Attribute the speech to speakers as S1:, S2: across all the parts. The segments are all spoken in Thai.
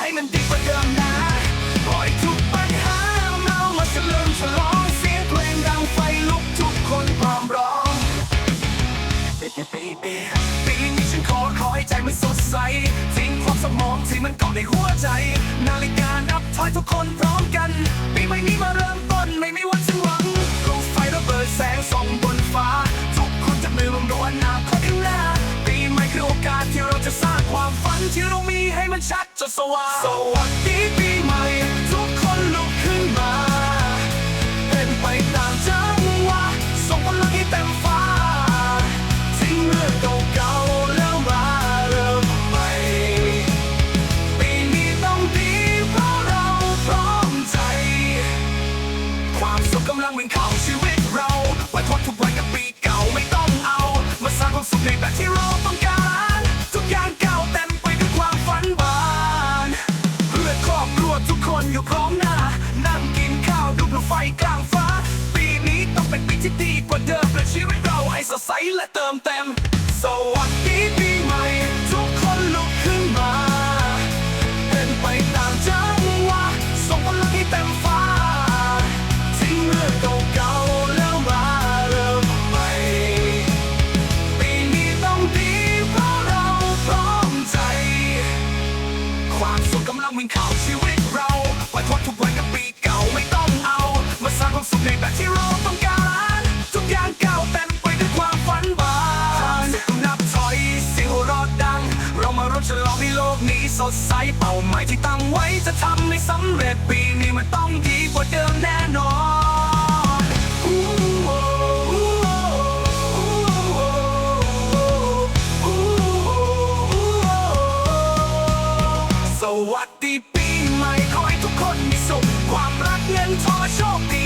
S1: ให้มันดีกว่าเดิมนะปล่อยทุกปัญหาเมามาสลืมฉลองเสียงเพลงดังไฟลุกทุกคนพร้อมร้องปีนี้ฉันขอขอให้ใจมันสดใส ทิ้งความสมองที่มันเกาะในหัวใจ นาฬิกานับถอยทุกคนพร้อมกัน ปีใหม่นี้มาเริ่มต้นไม่มีวันสิ้นหวังดวกไฟระเบิดแสงส่อง ที่เรามีให้มันชัดจนสว่างสวัสดีปีใหม่ สดใสเป้าหมายที่ตั้งไว้จะทำให้สำเร็จปีนี้มันต้องดีกว่าเดิมแน่นอนสวัสดีปีใหม่ขอให้ทุกคนมีสุขความรักเงินทองโชคดี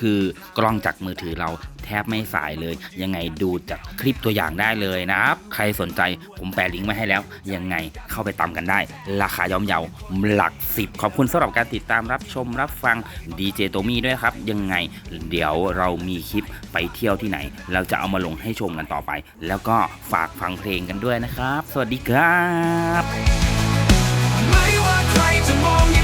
S2: คือกล้องจากมือถือเราแทบไม่สายเลย ยังไงดูจากคลิปตัวอย่างได้เลยนะครับ ใครสนใจผมแปะลิงก์ไว้ให้แล้ว ยังไงเข้าไปตามกันได้ ราคาย่อมเยาหลักสิบขอบคุณสำหรับการติดตามรับชมรับฟังดีเจโตมี่ด้วยครับ ยังไงเดี๋ยวเรามีคลิปไปเที่ยวที่ไหน เราจะเอามาลงให้ชมกันต่อไป แล้วก็ฝากฟังเพลงกันด้วยนะครับ สวัสดีครับ
S1: ไม่ว่าใครจะมอง